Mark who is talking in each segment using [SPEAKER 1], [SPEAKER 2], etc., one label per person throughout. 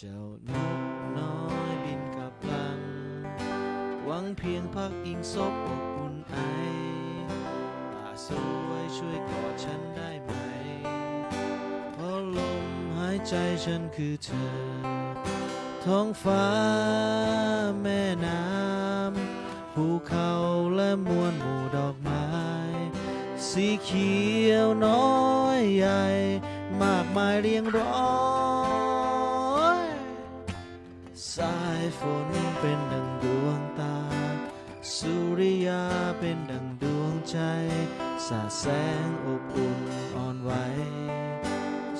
[SPEAKER 1] เจ้านกน้อยบินกลับลัง หวังเพียงพักอิงซบอบอุ่นไอป่าสวยช่วยกอดฉันได้ไหม เพราะลมหายใจฉันคือเธอ ท้องฟ้าแม่น้ำภูเขาและมวลหมู่ดอกไม้ สีเขียวน้อยใหญ่ มากมายเรียงร้อย สายฝนเป็นดังดวงตา สุริยาเป็นดังดวงใจ สาแสงอบอุ่นอ่อนไหว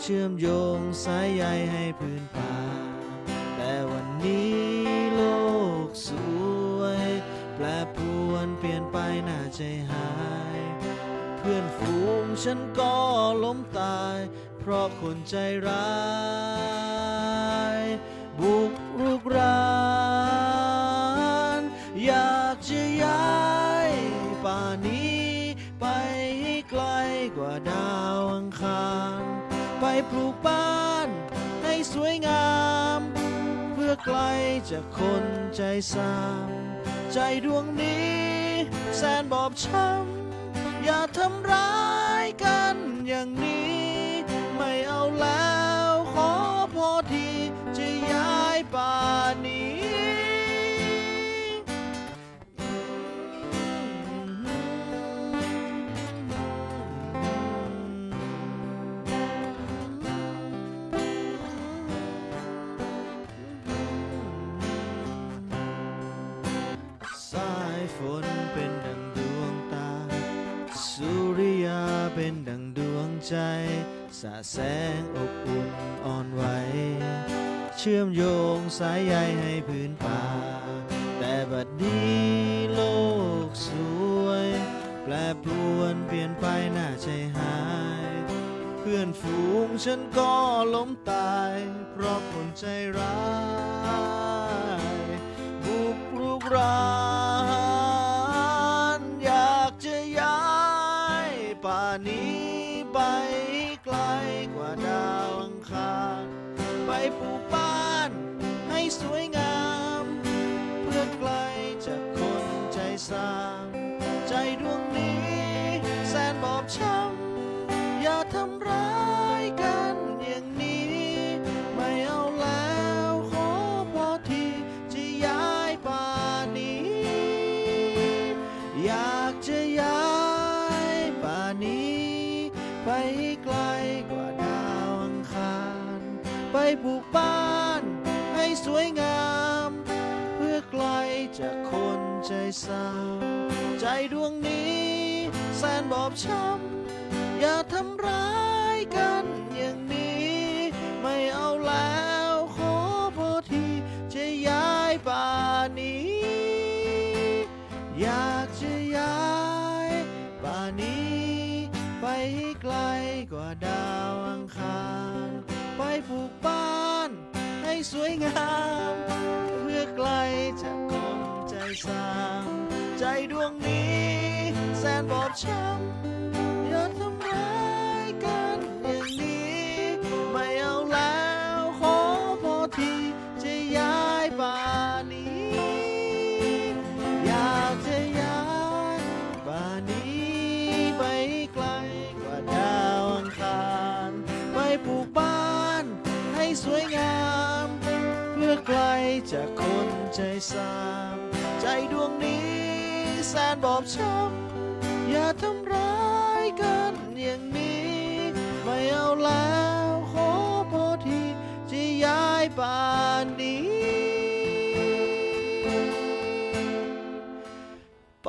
[SPEAKER 1] เชื่อมโยงสายใยให้พื้นป่า แต่วันนี้โลกสวย แปรปรวนเปลี่ยนไปน่าใจหาย เพื่อนฝูงฉันก็ล้มตาย เพราะคนใจร้าย ไกลกว่าดาวอังคาร ไปปลูกบ้านให้สวยงาม เพื่อไกลจากคนใจสาม ใจดวงนี้แสนบอบช้ำ อย่าทำร้ายกันอย่างนี้ เป็นดังดวงใจสาแสงอบอุ่นอ่อนไหว เชื่อมโยงสายใยให้พื้นป่า แต่บัดนี้โลกสวย แปรปรวนเปลี่ยนไปน่าใจหาย เพื่อนฝูงฉันก็ล้มตาย เพราะคนใจร้ายบุกรุกราน นี้ไปไกลกว่าดาวอังคารไปปลูกบ้านให้สวยงาม เพื่อไกลจากคนใจสามใจดวงนี้แสนบอบช้ำอย่าทำ ไปให้ไกลกว่าดาวอังคาร ไปปลูกบ้านให้สวยงาม เพื่อไกลจากคนใจสาวใจดวงนี้แสนบอบช้ำอย่าทำ กว่าดาวอังคาร ไปผูกบ้านให้สวยงาม เพื่อไกลจากคนใจสาม ใจดวงนี้แสนบอบช้ำ ใจสามใจดวงนี้แสนบอบช้ำอย่าทำร้ายกันอย่างนี้ ไม่เอาแล้วขอพอทีที่ย้ายป่านนี้ ไป